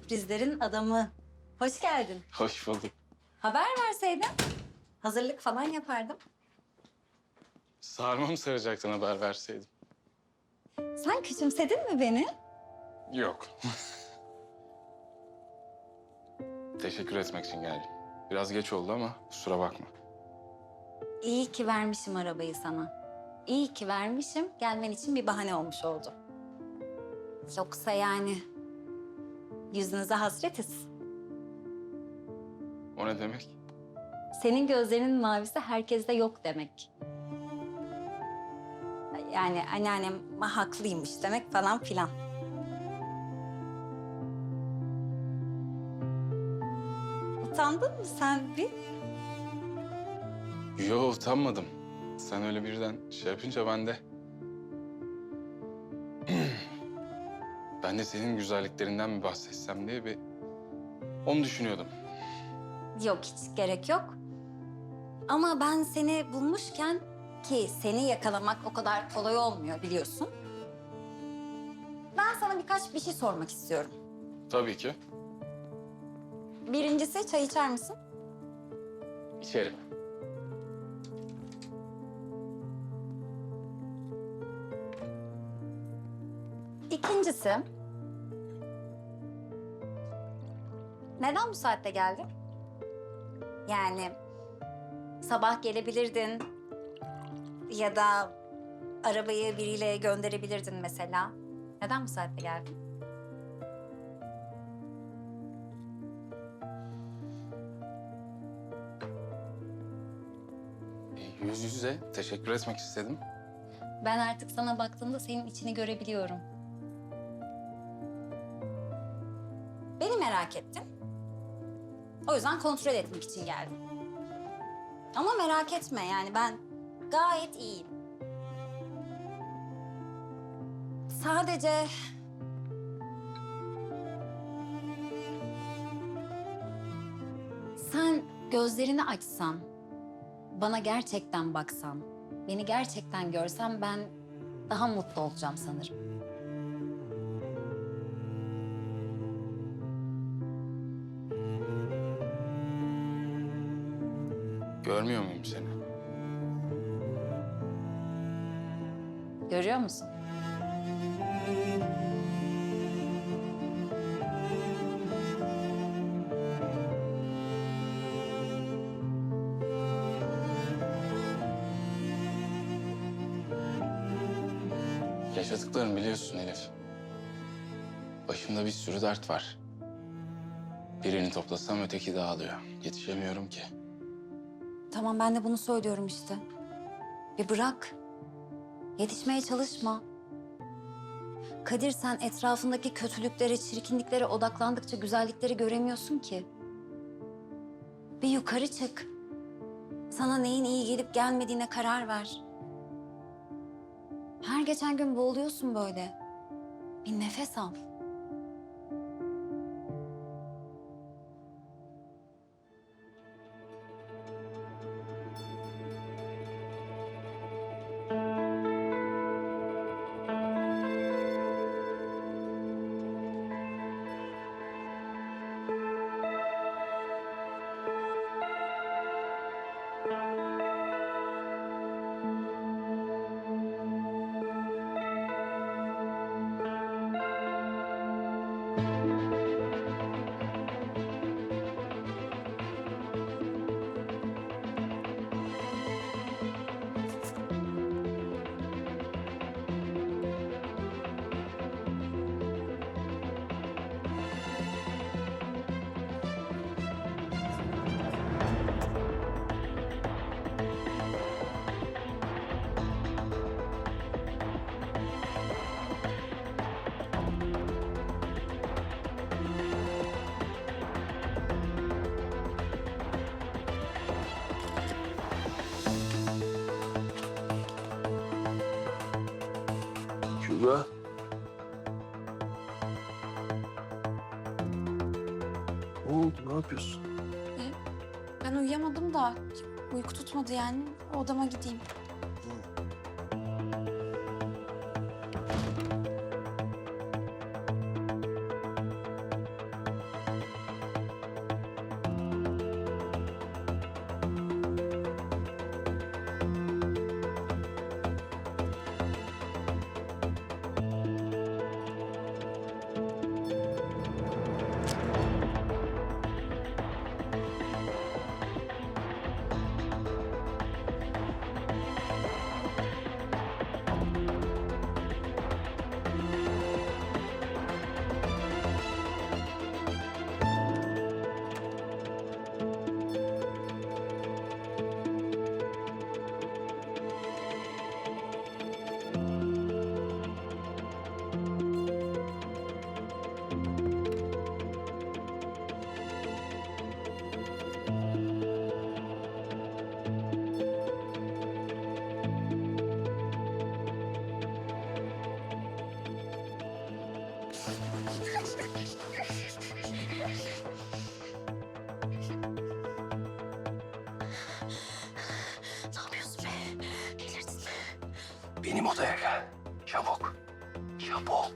Sürprizlerin adamı. Hoş geldin. Hoş bulduk. Haber verseydin. Hazırlık falan yapardım. Sarma mı saracaktın haber verseydim? Sen küçümsedin mi beni? Yok. Teşekkür etmek için geldim. Biraz geç oldu ama kusura bakma. İyi ki vermişim arabayı sana. İyi ki vermişim. Gelmen için bir bahane olmuş oldu. Yoksa yani yüzünüze hasretiz. O ne demek? Senin gözlerinin mavisi herkeste yok demek. Yani anneannem haklıymış demek falan filan. Utandın mı sen bir? Yo utanmadım. Sen öyle birden şey yapınca ben de... ben de senin güzelliklerinden mi bahsetsem diye bir... Onu düşünüyordum. Yok hiç gerek yok. Ama ben seni bulmuşken ki seni yakalamak o kadar kolay olmuyor biliyorsun. Ben sana birkaç bir şey sormak istiyorum. Tabii ki. Birincisi çay içer misin? İçerim. İkincisi... Neden bu saatte geldin? Yani sabah gelebilirdin ya da arabayı biriyle gönderebilirdin mesela. Neden bu saatte geldin? Yüz yüze teşekkür etmek istedim. Ben artık sana baktığımda senin içini görebiliyorum. Beni merak ettin. O yüzden kontrol etmek için geldim. Ama merak etme yani ben gayet iyiyim. Sadece sen gözlerini açsan, bana gerçekten baksan, beni gerçekten görsen ben daha mutlu olacağım sanırım. Görmüyor muyum seni? Görüyor musun? Yaşadıklarını biliyorsun Elif. Başımda bir sürü dert var. Birini toplasam öteki dağılıyor. Yetişemiyorum ki. Tamam ben de bunu söylüyorum işte. Bir bırak. Yetişmeye çalışma. Kadir sen etrafındaki kötülüklere, çirkinliklere odaklandıkça güzellikleri göremiyorsun ki. Bir yukarı çık. Sana neyin iyi gelip gelmediğine karar ver. Her geçen gün boğuluyorsun böyle. Bir nefes al. Kübra. Ne oldu? Ne yapıyorsun? Ben uyuyamadım da uyku tutmadı yani. Odama gideyim. Benim odaya gel. Çabuk. Çabuk.